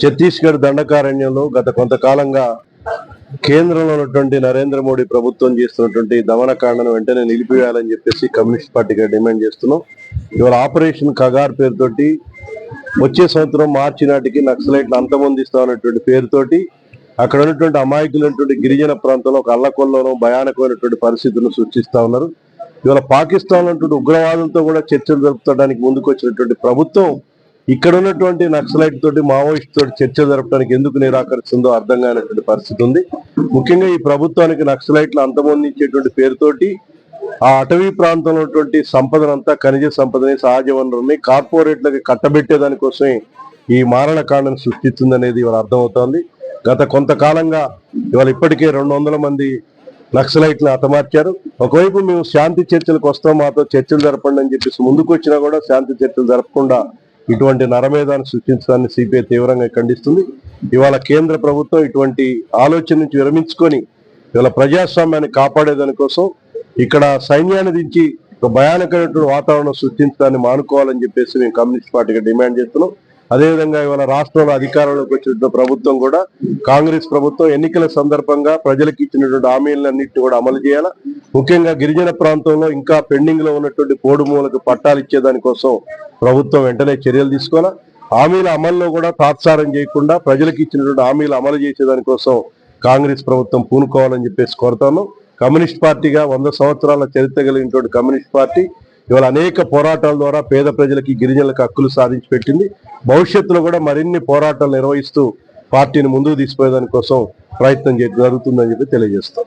ఛత్తీస్గఢ్ దండకారణ్యంలో గత కొంతకాలంగా కేంద్రంలో ఉన్నటువంటి నరేంద్ర మోడీ ప్రభుత్వం చేస్తున్నటువంటి దమనకాండను వెంటనే నిలిపివేయాలని చెప్పేసి కమ్యూనిస్ట్ పార్టీగా డిమాండ్ చేస్తున్నాం. ఇవాళ ఆపరేషన్ కగార్ పేరుతోటి వచ్చే సంవత్సరం మార్చి నాటికి నక్సలైట్లు అంతమొందిస్తామన్నటువంటి పేరుతోటి అక్కడ ఉన్నటువంటి అమాయకులైనటువంటి గిరిజన ప్రాంతంలో ఒక అల్లకొల్లోనూ భయానకమైనటువంటి పరిస్థితులను సృష్టిస్తా ఉన్నారు. ఇవాళ పాకిస్తాన్ ఉన్నటువంటి ఉగ్రవాదులతో కూడా చర్చలు జరుపుకోవడానికి ముందుకు వచ్చినటువంటి ప్రభుత్వం ఇక్కడ ఉన్నటువంటి నక్సలైట్ తోటి మావోయిస్ట్ తోటి చర్చ జరపడానికి ఎందుకు నిరాకరిస్తుందో అర్థం కానటువంటి పరిస్థితి ఉంది. ముఖ్యంగా ఈ ప్రభుత్వానికి నక్సలైట్లు అంతమొందించేటువంటి పేరుతోటి ఆ అటవీ ప్రాంతంలో ఉన్నటువంటి సంపదనంతా ఖనిజ సంపదని సహజ వనరుల్ని కార్పొరేట్లకి కట్టబెట్టేదానికోసమే ఈ మారణకాండను సృష్టిస్తుందనేది ఇవాళ అర్థమవుతోంది. గత కొంతకాలంగా ఇవాళ ఇప్పటికే రెండు వందల మంది నక్సలైట్లను హతమార్చారు. ఒకవైపు మేము శాంతి చర్చలకు వస్తాం మాతో చర్చలు జరపండి అని చెప్పేసి ముందుకు వచ్చినా కూడా శాంతి చర్చలు జరపకుండా ఇటువంటి నరమేధాన్ని సృష్టించడాన్ని సిపిఐ తీవ్రంగా ఖండిస్తుంది. ఇవాళ కేంద్ర ప్రభుత్వం ఇటువంటి ఆలోచన నుంచి విరమించుకొని ఇవాళ ప్రజాస్వామ్యాన్ని కాపాడేదాని కోసం ఇక్కడ సైన్యాన్ని దించి ఒక భయానకమైనటువంటి వాతావరణం సృష్టించడాన్ని మానుకోవాలని చెప్పేసి మేము కమ్యూనిస్ట్ పార్టీగా డిమాండ్ చేస్తున్నాం. అదేవిధంగా ఇవాళ రాష్ట్రంలో అధికారంలోకి వచ్చిన ప్రభుత్వం కూడా కాంగ్రెస్ ప్రభుత్వం ఎన్నికల సందర్భంగా ప్రజలకు ఇచ్చినటువంటి హామీలన్నింటినీ కూడా అమలు చేయాలా? ముఖ్యంగా గిరిజన ప్రాంతంలో ఇంకా పెండింగ్లో ఉన్నటువంటి పోడుమూలకు పట్టాలు ఇచ్చేదానికోసం ప్రభుత్వం వెంటనే చర్యలు తీసుకోవాలా? హామీల అమల్లో కూడా తాత్సారం చేయకుండా ప్రజలకు ఇచ్చినటువంటి హామీలు అమలు చేసేదానికోసం కాంగ్రెస్ ప్రభుత్వం పూనుకోవాలని చెప్పేసి కోరుతాను. కమ్యూనిస్ట్ పార్టీగా వంద సంవత్సరాల చరిత్ర కలిగినటువంటి కమ్యూనిస్ట్ పార్టీ ఇవాళ అనేక పోరాటాల ద్వారా పేద ప్రజలకి గిరిజనులకు హక్కులు సాధించి పెట్టింది. భవిష్యత్తులో కూడా మరిన్ని పోరాటాలు నిర్వహిస్తూ పార్టీని ముందుకు తీసుకుపోయేదానికోసం ప్రయత్నం జరుగుతుందని చెప్పి తెలియజేస్తాం